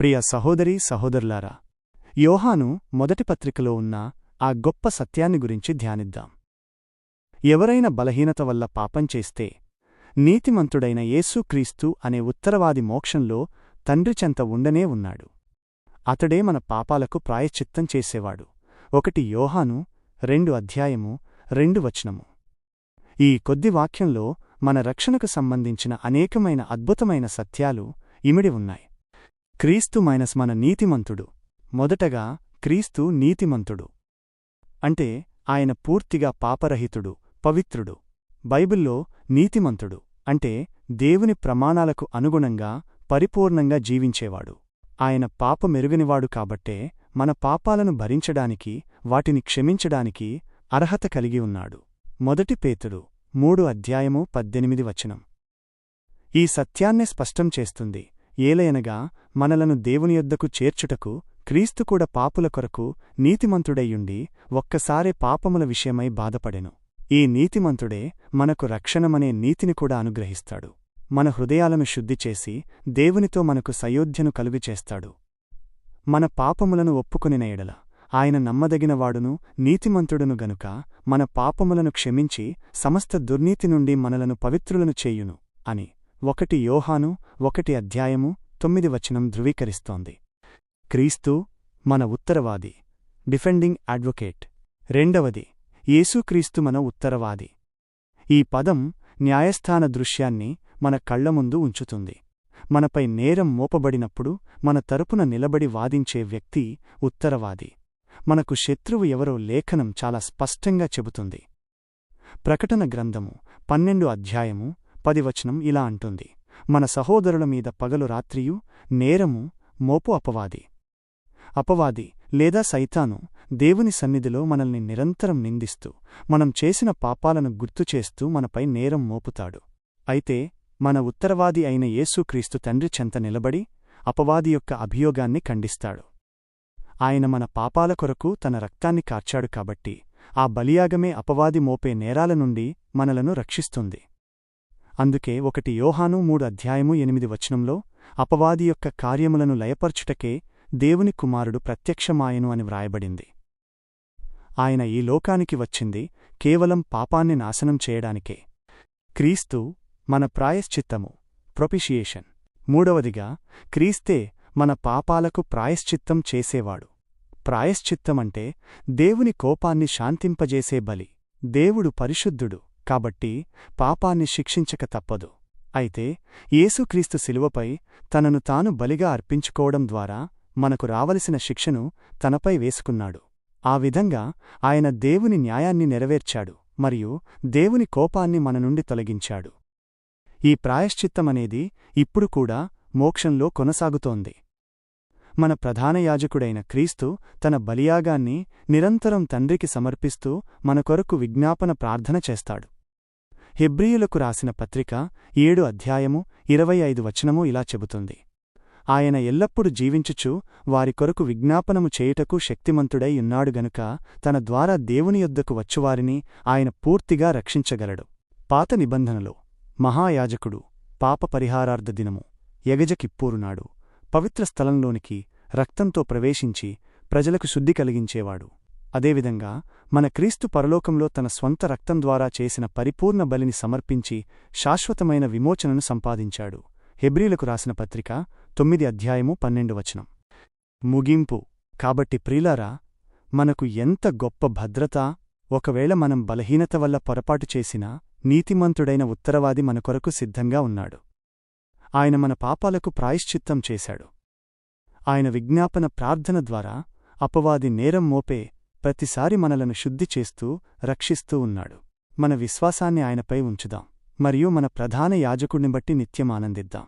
ప్రియ సహోదరీ సహోదరులారా యోహాను మొదటి పత్రికలో ఉన్న ఆ గొప్ప సత్యాన్ని గురించి ధ్యానిద్దాం. ఎవరైనా బలహీనత వల్ల పాపం చేస్తే నీతిమంతుడైన యేసుక్రీస్తు అనే ఉత్తరవాది మోక్షంలో తండ్రి చెంత ఉండనే ఉన్నాడు. అతడే మన పాపాలకు ప్రాయశ్చిత్తం చేసేవాడు. ఒకటి యోహాను రెండు అధ్యాయము రెండు వచనము. ఈ కొద్ది వాక్యంలో మన రక్షణకు సంబంధించిన అనేకమైన అద్భుతమైన సత్యాలు ఇమిడి ఉన్నాయి. క్రీస్తు మైనస్ మన నీతిమంతుడు. మొదటగా క్రీస్తు నీతిమంతుడు. అంటే ఆయన పూర్తిగా పాపరహితుడు పవిత్రుడు. బైబిల్లో నీతిమంతుడు అంటే దేవుని ప్రమాణాలకు అనుగుణంగా పరిపూర్ణంగా జీవించేవాడు. ఆయన పాపమెరుగనివాడు కాబట్టే మన పాపాలను భరించడానికి వాటిని క్షమించడానికి అర్హత కలిగి ఉన్నాడు. మొదటి పేతుడు మూడు అధ్యాయము పద్దెనిమిది వచనం. ఈ సత్యాన్నే స్పష్టం చేస్తుంది. ఏలయనగా మనలను దేవుని యొద్దకు చేర్చుటకు క్రీస్తు కూడా పాపుల కొరకు నీతిమంతుడయ్యుండి ఒక్కసారే పాపముల విషయమై బాధపడెను. ఈ నీతిమంతుడే మనకు రక్షణమనే నీతిని కూడా అనుగ్రహిస్తాడు. మన హృదయాలను శుద్ధి చేసి దేవునితో మనకు సయోధ్యను కలుగుచేస్తాడు. మన పాపములను ఒప్పుకొనిన ఎడల ఆయన నమ్మదగినవాడును నీతిమంతుడును గనుక మన పాపములను క్షమించి సమస్త దుర్నీతి నుండి మనలను పవిత్రులను చేయును అని ఒకటి యోహాను ఒకటి అధ్యాయము తొమ్మిది వచనం ధృవీకరిస్తోంది. క్రీస్తు మన ఉత్తరవాది డిఫెండింగ్ అడ్వొకేట్. రెండవది యేసుక్రీస్తు మన ఉత్తరవాది. ఈ పదం న్యాయస్థాన దృశ్యాన్ని మన కళ్ళ ముందు ఉంచుతుంది. మనపై నేరం మోపబడినప్పుడు మన తరపున నిలబడి వాదించే వ్యక్తి ఉత్తరవాది. మనకు శత్రువు ఎవరో లేఖనం చాలా స్పష్టంగా చెబుతుంది. ప్రకటన గ్రంథము పన్నెండు అధ్యాయము పదివచనం ఇలా అంటుంది. మన సహోదరుల మీద పగలు రాత్రియు నేరము మోపు అపవాది. అపవాది లేదా సైతాను దేవుని సన్నిధిలో మనల్ని నిరంతరం నిందిస్తూ మనం చేసిన పాపాలను గుర్తుచేస్తూ మనపై నేరం మోపుతాడు. అయితే మన ఉత్తరవాది అయిన యేసుక్రీస్తు తండ్రి చెంత నిలబడి అపవాది యొక్క అభియోగాన్ని ఖండిస్తాడు. ఆయన మన పాపాల కొరకు తన రక్తాన్ని కార్చాడు కాబట్టి ఆ బలియాగమే అపవాది మోపే నేరాల నుండి మనలను రక్షిస్తుంది. అందుకే ఒకటి యోహాను మూడు అధ్యాయము ఎనిమిది వచనంలో అపవాది యొక్క కార్యములను లయపర్చుటకే దేవుని కుమారుడు ప్రత్యక్షమాయను అని వ్రాయబడింది. ఆయన ఈ లోకానికి వచ్చింది కేవలం పాపాన్ని నాశనం చేయడానికే. క్రీస్తు మన ప్రాయశ్చిత్తము ప్రొపిషియేషన్ మూడవదిగా క్రీస్తే మన పాపాలకు ప్రాయశ్చిత్తం చేసేవాడు. ప్రాయశ్చిత్తమంటే దేవుని కోపాన్ని శాంతింపజేసే బలి దేవుడు పరిశుద్ధుడు. కాబట్టి పాపాన్ని శిక్షించక తప్పదు. అయితే యేసుక్రీస్తు శిలువపై తనను తాను బలిగా అర్పించుకోవడం ద్వారా మనకు రావలసిన శిక్షను తనపై వేసుకున్నాడు. ఆ విధంగా ఆయన దేవుని న్యాయాన్ని నెరవేర్చాడు మరియు దేవుని కోపాన్ని మన నుండి తొలగించాడు. ఈ ప్రాయశ్చిత్తమనేది ఇప్పుడు కూడా మోక్షంలో కొనసాగుతోంది. మన ప్రధాన యాజకుడైన క్రీస్తు తన బలియాగాన్ని నిరంతరం తండ్రికి సమర్పిస్తూ మన కొరకు విజ్ఞాపన ప్రార్థన చేస్తాడు. హెబ్రియులకు రాసిన పత్రిక ఏడు అధ్యాయము ఇరవై ఐదు వచనము ఇలా చెబుతుంది. ఆయన ఎల్లప్పుడు జీవించుచు వారి కొరకు విజ్ఞాపనము చేయుటకు శక్తిమంతుడై ఉన్నాడు గనుక తన ద్వారా దేవుని యొద్దకు వచ్చువారిని ఆయన పూర్తిగా రక్షించగలడు. పాత నిబంధనలో. మహాయాజకుడు పాప పరిహారార్థ దినము. ఎగజకిప్పూరునాడు పవిత్ర స్థలంలోనికి రక్తంతో ప్రవేశించి ప్రజలకు శుద్ధి కలిగించేవాడు. అదేవిధంగా మన క్రీస్తు పరలోకంలో తన స్వంత రక్తం ద్వారా చేసిన పరిపూర్ణ బలిని సమర్పించి శాశ్వతమైన విమోచనను సంపాదించాడు. హెబ్రీలకు రాసిన పత్రిక తొమ్మిది అధ్యాయము పన్నెండు వచనం. ముగింపు. కాబట్టి ప్రిలారా మనకు ఎంత గొప్ప భద్రత ఒకవేళ మనం బలహీనత వల్ల పొరపాటు చేసినా నీతిమంతుడైన ఉత్తరవాది మన కొరకు సిద్ధంగా ఉన్నాడు. ఆయన మన పాపాలకు ప్రాయశ్చిత్తం చేశాడు. ఆయన విజ్ఞాపన ప్రార్థన ద్వారా అపవాది నేరం మోపే ప్రతిసారి మనలను శుద్ధి చేస్తూ రక్షిస్తూ ఉన్నాడు. మన విశ్వాసాన్ని ఆయనపై ఉంచుదాం. మరియు మన ప్రధాన యాజకుడిని బట్టి నిత్యం ఆనందిద్దాం.